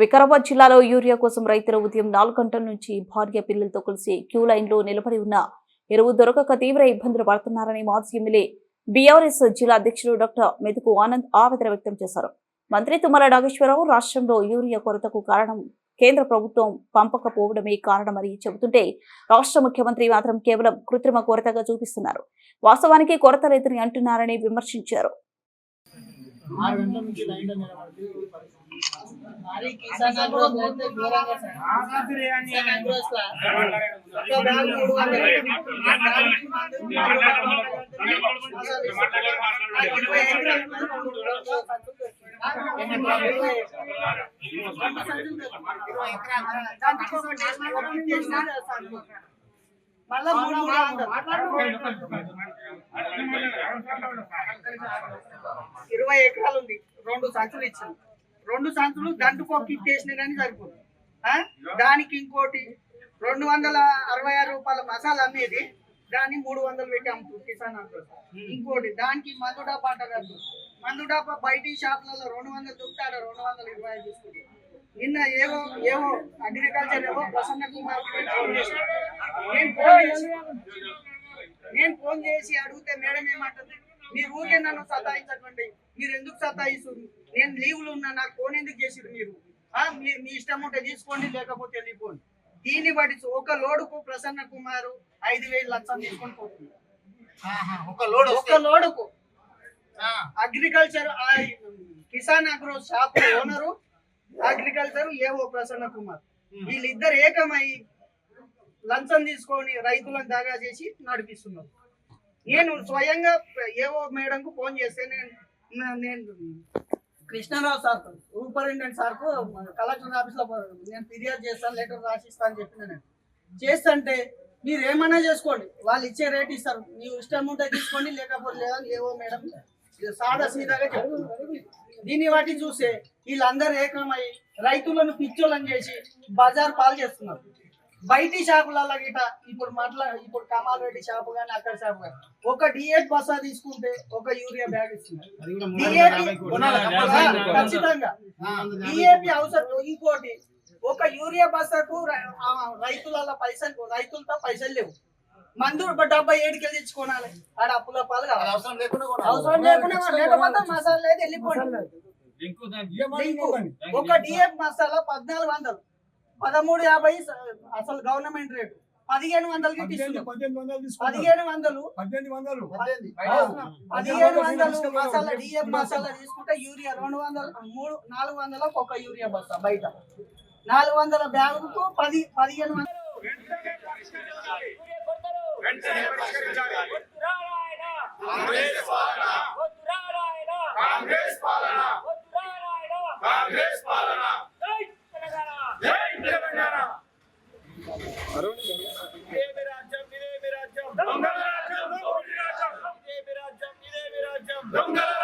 వికారాబాద్ జిల్లాలో యూరియా కోసం రైతులు ఉదయం నాలుగు గంటల నుంచి భార్య పిల్లలతో కలిసి క్యూ లైన్లో నిలబడి ఉన్న ఎరువు దొరకక తీవ్ర ఇబ్బందులు పడుతున్నారని మాజీ ఎమ్మెల్యే బీఆర్ఎస్ జిల్లా అధ్యక్షుడు డాక్టర్ మెతుకు ఆనంద్ ఆవేదన వ్యక్తం చేశారు. మంత్రి తుమ్మల నాగేశ్వరరావు రాష్ట్రంలో యూరియా కొరతకు కారణం కేంద్ర ప్రభుత్వం పంపకపోవడమే కారణమని చెబుతుంటే రాష్ట్ర ముఖ్యమంత్రి మాత్రం కేవలం కృత్రిమ కొరతగా చూపిస్తున్నారు. వాస్తవానికి కొరత లేదని అంటున్నారని విమర్శించారు ఆరు గంటల నుంచి లైన్లో నిలబడి మరి కిసాన్ అగ్రోస్ అయితే ఘోరంగా సార్. కిసాన్ అగ్రోస్ లా ఒక బ్యాగ్ మూడు వందలు. ఆ బ్యాగ్కి మందు మూడు వందలు. అసలు ఇరవై ఎకరాలు ఉన్నాయి, రెండు రోజులు ఖర్చు పెట్టుకున్నాం. ఇరవై ఇరవై ఎకరాలు. దాంట్లో ఒక డెసిమల్ చేసినా సార్. మళ్ళా మూడు ఇరవై ఎకరాలు ఉంది. రెండు సంచులు ఇచ్చాను రెండు సంచులు దంటు ఇచ్చేసిన కానీ సరిపోదు. దానికి ఇంకోటి రెండు వందల అరవై ఆరు రూపాయల మసాలా అమ్మేది. దాన్ని మూడు వందలు పెట్టి అమ్ముతుంది కిసాన్ ఇంకోటి దానికి మందు డబ్బా అంట మందు డబ్బా బయటి షాప్లలో రెండు వందలు దుక్కుతాడు రెండు వందల ఇరవై ఐదు తీసుకుంది నిన్న ఏవో ఏవో agriculture AO Prasanna Kumar phone చేశాను. నేను ఫోన్ చేసి నేను ఫోన్ చేసి అడిగితే మేడం ఏమంటుంది? మీరు ఊరికే నన్ను సతాయించకండి. మీరు ఎందుకు సతాయిస్తుంది నేను లీవ్లు ఉన్నా నాకు ఫోన్ ఎందుకు చేసిరు మీరు? ఆ, మీ ఇష్టం ఉంటే తీసుకోండి లేకపోతే వెళ్ళిపోండి. దీన్ని బట్టి ఒక లోడుకు ప్రసన్న కుమార్ ఐదు వేలు లక్షలు తీసుకొని పోతుంది. ఒక లోడ్ ఒక లోడుకు అగ్రికల్చర్ ఆ Kisan agro shop owner agriculture AO Prasanna Kumar. వీళ్ళిద్దరు ఏకమై లంచం తీసుకొని రైతులను దాగా చేసి నడిపిస్తున్నారు. నేను స్వయంగా ఏవో మేడంకు ఫోన్ చేస్తే నేను నేను కృష్ణారావు సార్ సూపరింటెండెంట్ సార్కు కలెక్టర్ ఆఫీస్లో నేను ఫిర్యాదు చేస్తాను లెటర్ రాసిస్తాను అని చెప్పిన నేను. చేస్తుంటే మీరు ఏమన్నా చేసుకోండి. వాళ్ళు ఇచ్చే రేట్ ఇస్తారు. ನೀವು ఇష్టం ఉంటే తీసుకోండి లేకపోతే లేదని ఏవో మేడం సాదా సీదాగా చెప్తున్నారు. దీన్ని బట్టి చూస్తే వీళ్ళందరూ ఏకమై రైతులను పిచ్చోళ్ళని చేసి బజార్ పాలు చేస్తున్నారు. బయటి షాపులలో గిట ఇప్పుడు మాట్లా ఇప్పుడు కమాల్ రెడ్డి షాపు కానీ అక్కడ షాపు కానీ ఒక డిఏట్ బసా తీసుకుంటే ఒక యూరియా బ్యాగ్ ఇస్తున్నారు. ఖచ్చితంగా. డిఏపి అవసరం ఇంకోటి ఒక యూరియా ఆ రైతుల పైసలు రైతులతో పైసలు లేవు. మందు డబ్బా ఏడుకెళ్ళి తెచ్చుకోనాలి. ఆడ అప్పుల పాలు అవసరం లేకుండా కూడా అవసరం లేకుండా లేకపోతే మసాలా లేదు వెళ్ళిపోండి. ఒక డిఎఫ్ మసాలా పద్నాలుగు వందలు. పదమూడు యాభై అసలు గవర్నమెంట్ రేటు. పదిహేను వందలకి పదిహేను వందలు. పద్దెనిమిది వందలు. పదిహేను వందలు మసాలా డిఎఫ్ మసాలా తీసుకుంటే యూరియా రెండు వందలు మూడు నాలుగు వందలకు ఒక యూరియా బస్తా బయట. నాలుగు వందల బ్యాగుకు పది పదిహేను వందలు. Não não.